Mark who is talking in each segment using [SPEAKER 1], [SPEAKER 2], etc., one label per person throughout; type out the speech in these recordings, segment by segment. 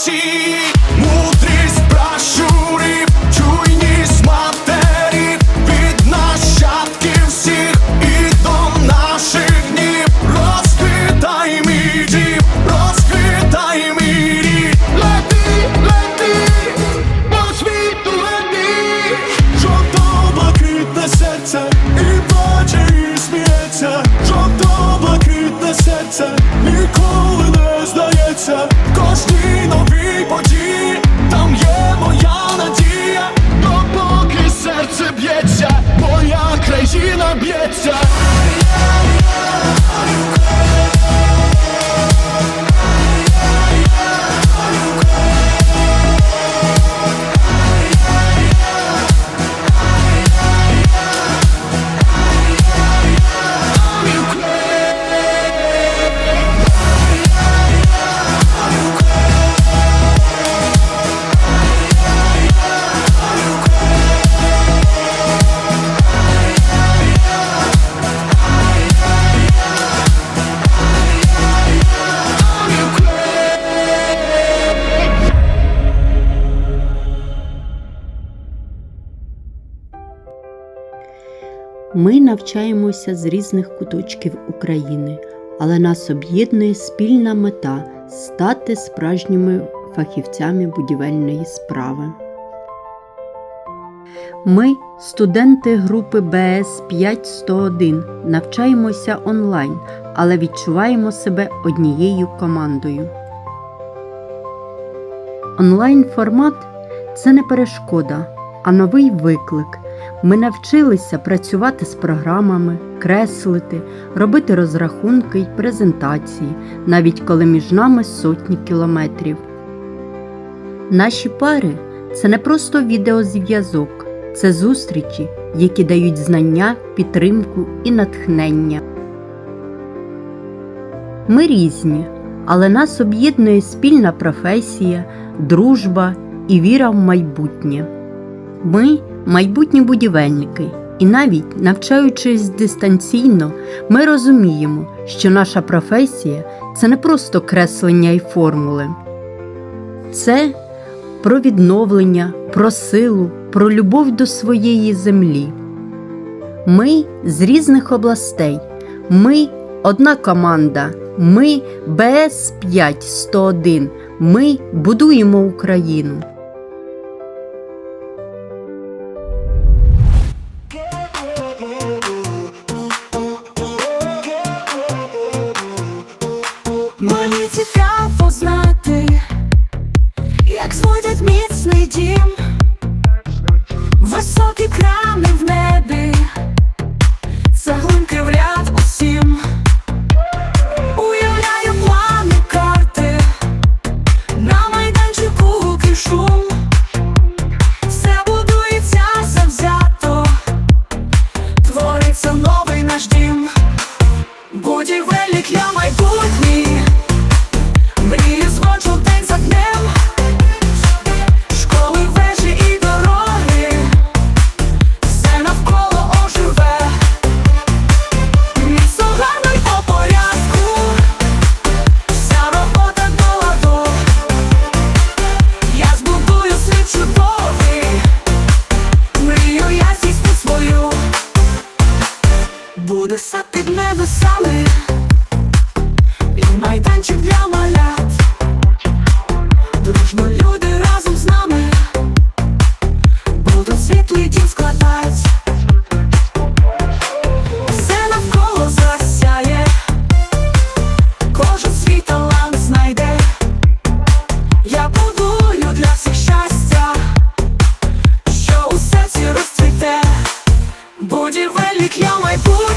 [SPEAKER 1] she
[SPEAKER 2] Ми навчаємося з різних куточків України, але нас об'єднує спільна мета стати справжніми фахівцями будівельної справи. Ми, студенти групи БС 5101, навчаємося онлайн, але відчуваємо себе однією командою. Онлайн формат це не перешкода, а новий виклик. Ми навчилися працювати з програмами, креслити, робити розрахунки й презентації, навіть коли між нами сотні кілометрів. Наші пари це не просто відеозв'язок, це зустрічі, які дають знання, підтримку і натхнення. Ми різні, але нас об'єднує спільна професія, дружба і віра в майбутнє. Ми майбутні будівельники, і навіть навчаючись дистанційно, ми розуміємо, що наша професія це не просто креслення і формули, це про відновлення, про силу, про любов до своєї землі. Ми з різних областей, ми одна команда, ми БС 5101, ми будуємо Україну.
[SPEAKER 3] Дім, високі крани в Буде сад під небесами. І майданчик для малят. Дружно люди разом з нами. Будуть світлий дім складать Все навколо засяє. Кожен свій талант знайде. Я будую для всіх щастя Що у серці розцвіте. Будівельник я майбутній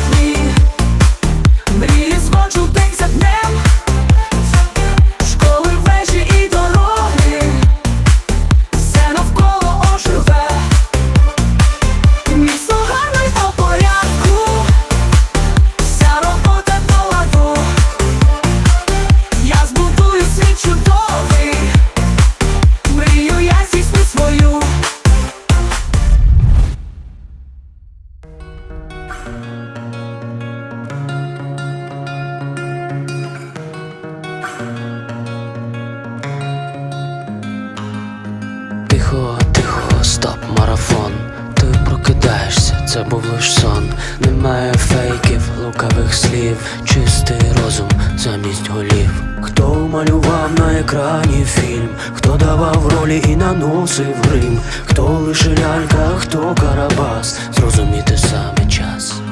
[SPEAKER 4] лукавих слів, чистий розум замість голів. Хто малював на екрані фільм, хто давав ролі і наносив грим, хто лише лялька, хто карабас, зрозуміти саме час.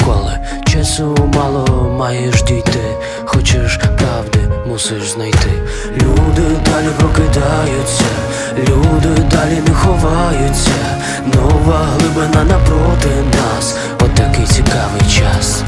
[SPEAKER 4] Ніколи. Часу мало маєш дійти, хочеш правди, мусиш знайти. Люди далі прокидаються, люди далі не ховаються. Нова глибина напроти нас, отакий цікавий час.